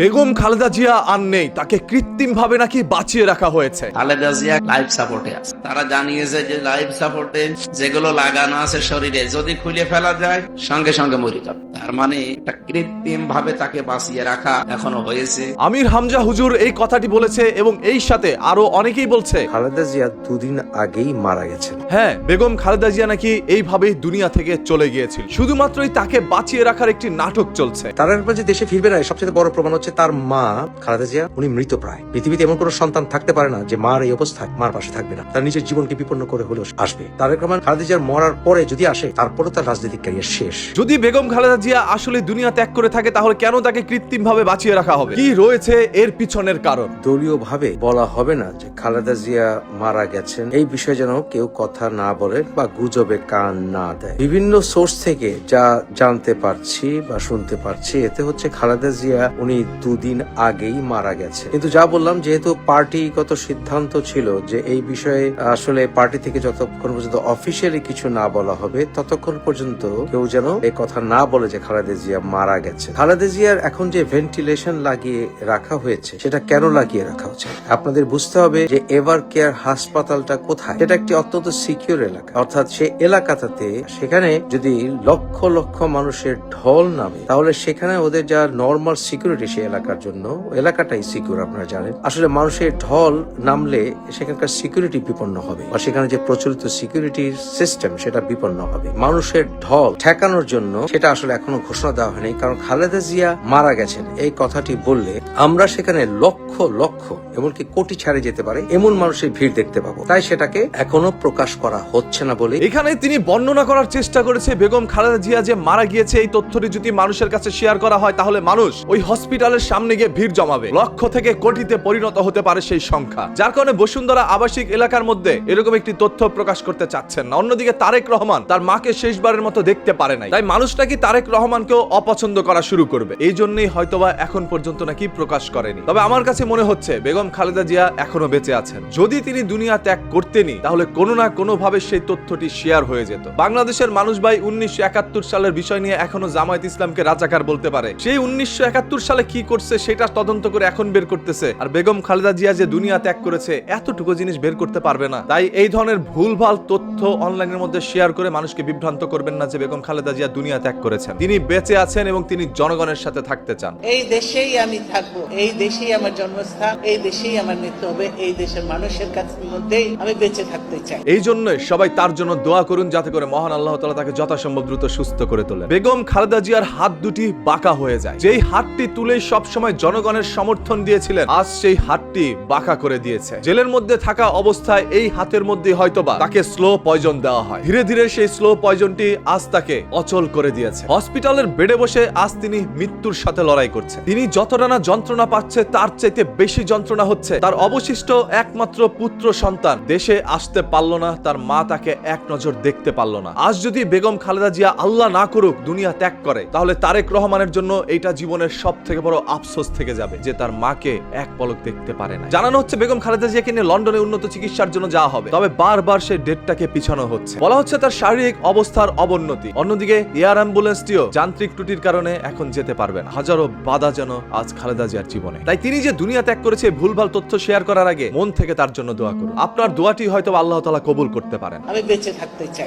বেগম খালেদা জিয়া আর নেই তাকে কৃত্রিম ভাবে নাকি বাঁচিয়ে রাখা হয়েছে। খালেদা জিয়া লাইফ সাপোর্টে আছে। তারা জানিয়েছে যে লাইফ সাপোর্টে যেগুলো লাগানো আছে শরীরে যদি খুলে ফেলা যায় সঙ্গে সঙ্গে মরে যাবে। তার মানে একটা কৃত্রিম ভাবে তাকে বাঁচিয়ে রাখা এখনও হয়েছে। আমির হামজা হুজুর এই কথাটি বলেছে এবং এই সাথে আরও অনেকেই বলছে। খালেদা জিয়া দুদিন আগেই মারা গেছেন। হ্যাঁ বেগম খালেদা জিয়া নাকি এইভাবেই দুনিয়া থেকে চলে গিয়েছিল। শুধুমাত্রই তাকে বাঁচিয়ে রাখার একটি নাটক চলছে। তার যে দেশে ফিরবে না সবচেয়ে বড় প্রমাণ হচ্ছে তার মা খালেদা জিয়া উনি মৃত প্রায়। পৃথিবীতে এমন কোনো সন্তান থাকতে পারে না যে মার এই অবস্থায় মার পাশে থাকবে না। তার নিজের জীবনকে বিপন্ন করে হলেও আসবে। তারেক রহমান খালেদা জিয়ার মরার পরে যদি আসে তারপরে তার রাজনৈতিক ক্যারিয়ার শেষ। যদি বেগম খালেদা জিয়া আসলে দুনিয়া ত্যাগ করে থাকে তাহলে কেন তাকে কৃত্রিম ভাবে বাঁচিয়ে রাখা হবে? কি রয়েছে এর পিছনের কারণ? দলীয় ভাবে বলা হবে না যে খালেদা জিয়া মারা গেছেন। এই বিষয়ে যেন কেউ কথা না বলে বা গুজবে কান না দেয়। বিভিন্ন সোর্স থেকে যা জানতে পারছি বা শুনতে পারছি এতে হচ্ছে খালেদা জিয়া উনি দুদিন আগেই মারা গেছে। কিন্তু যা বললাম, যেহেতু পার্টিগত সিদ্ধান্ত ছিল যে এই বিষয়ে আসলে পার্টি থেকে যতক্ষণ পর্যন্ত অফিসিয়ালি কিছু না বলা হবে, ততক্ষণ পর্যন্ত কেউ যেন এই কথা না বলে যে খালেদা জিয়া মারা গেছে। খালেদা জিয়ার এখন যে ভেন্টিলেশন লাগিয়ে রাখা হয়েছে, সেটা কেন লাগিয়ে রাখা হচ্ছে? আপনাদের বুঝতে হবে যে এভার কেয়ার হাসপাতালটা কোথায়? এটা একটি অত্যন্ত সিকিউর এলাকা। অর্থাৎ সে এলাকাটাতে সেখানে যদি লক্ষ লক্ষ মানুষের ঢল নামে, তাহলে সেখানে ওদের যা নর্মাল সিকিউরিটি সেই এলাকার জন্য, এলাকাটাই সিকিউর আপনারা জানেন। আসলে মানুষের ঢল নামলে সেখানকার সিকিউরিটি বিপন্ন হবে বা সেখানে যে প্রচলিত সিকিউরিটি সিস্টেম সেটা বিপন্ন হবে। মানুষের ঢল ঠেকানোর জন্য সেটা আসলে এখনও ঘোষণা দেওয়া হয়নি, কারণ খালেদা জিয়া মারা গেছেন। এই কথাটি বললে আমরা সেখানে লক্ষ লক্ষ, এমনকি কোটি ছাড়ে যেতে পারে, এমন মানুষের ভিড় দেখতে পাবো। তাই সেটাকে এখনও প্রকাশ করা হচ্ছে না বলে এখানে তিনি বর্ণনা করার চেষ্টা করেছে, বেগম খালেদা জিয়া যে মারা গিয়েছে, এই তথ্যটি যদি মানুষের কাছে শেয়ার করা হয়, তাহলে মানুষ ওই হসপিটালের সামনে গিয়ে ভিড় জমাবে। লক্ষ থেকে কোটিতে পরিণত হতে পারে সেই সংখ্যা। যার কারণে বসুন্ধরা আবাসিক এলাকার মধ্যে এরকম একটি তথ্য প্রকাশ করতে চাচ্ছেন না। অন্যদিকে তারেক রহমান তার মাকে শেষবারের মতো দেখতে পারে নাই। তাই মানুষ নাকি তারেক রহমানকেও অপছন্দ করা শুরু করবে? এই জন্যই হয়তোবা এখন পর্যন্ত নাকি প্রকাশ করেনি। তবে আমার কাছে মনে হচ্ছে বেগম খালেদা জিয়া এখনও বেঁচে আছেন। যদি তিনি দুনিয়া ত্যাগ করতেনি, তাহলে কোনো না কোনো ভাবে সেই তথ্যটি শেয়ার হয়ে যেত। বাংলাদেশের মানুষ ভাই উনিশশো একাত্তর সালের বিষয় নিয়ে এখনও জামায়াত ইসলামকে রাজাকার বলতে পারে। সেই উনিশশো একাত্তর সালে কি করছে সেটা তদন্ত করে এখন বের করতেছে। আর বেগম খালেদা জিয়া যে দুনিয়া ত্যাগ করেছে এতটুকু জিনিস বের করতে পারবে না। তাই এই ধরনের ভুলভাল তথ্য অনলাইনের মধ্যে শেয়ার করে মানুষকে বিভ্রান্ত করবেন না যে বেগম খালেদা জিয়া দুনিয়া ত্যাগ করেছেন। তিনি বেঁচে আছেন এবং তিনি জনগণের সাথে থাকতে চান। এই দেশেই আমি থাকব এই দেশেই আমার জন্মস্থান এই দেশেই আমার মৃত্যু হবে এই দেশের মানুষের কাছে মধ্যেই আমি বেঁচে থাকতে চাই। এই জন্যই সবাই তার জন্য দোয়া করুন যাতে করে মহান আল্লাহ তালা তাকে যথাসম্ভব দ্রুত সুস্থ করে তোলে বেগম খালেদা জিয়ার হাত দুটি বাঁকা হয়ে যায়। যেই হাতটি তুলে সব সময় জনগণের সমর্থন দিয়েছিলেন। আজ সেই হাতটি বাঁকা করে দিয়েছে। জেলের মধ্যে থাকা অবস্থায় এই হাতের মধ্যে হয়তোবা তাকে স্লো পয়জন দেওয়া হয়। ধীরে ধীরে সেই স্লো পয়জনটি আজ তাকে অচল করে দিয়েছে। হসপিটালের বেডে বসে আজ তিনি মৃত্যুর সাথে লড়াই করছে তিনি যতটা যন্ত্রণা পাচ্ছে, তার চাইতে বেশি যন্ত্রণা হচ্ছে। তার অবশিষ্ট একমাত্র পুত্র সন্তান দেশে আসতে পারল না, তার মা তাকে এক নজর দেখতে পারল না। আজ যদি বেগম খালেদা জিয়া আল্লাহ না করুক, দুনিয়া ত্যাগ করে, তাহলে তারেক রহমানের জন্য এইটা জীবনের সব থেকে বড় আফসোস থেকে যাবে যে তার মাকে এক পলক দেখতে পারে না জানানো হচ্ছে বেগম খালেদা জিয়াকে নিয়ে লন্ডনে উন্নত চিকিৎসার জন্য যাওয়া হবে। তবে বারবার সেই ডেটটাকে পিছানো হচ্ছে। বলা হচ্ছে তার শারীরিক অবস্থার অবনতি। অন্যদিকে এয়ার অ্যাম্বুলেন্সটিও যান্ত্রিক ত্রুটির কারণে এখন যেতে পারবে না। হাজারো বাধা যেন আজ খালেদা জিয়ার জীবনে। তাই তিনি যে দুনিয়া ত্যাগ করেছে, ভুলভাল তথ্য শেয়ার করার আগে মন থেকে তার জন্য দোয়া করুন। আপনার দোয়াটি হয়তো আল্লাহ তালা কবুল করতে পারেন। আমি বেঁচে থাকতে চাই।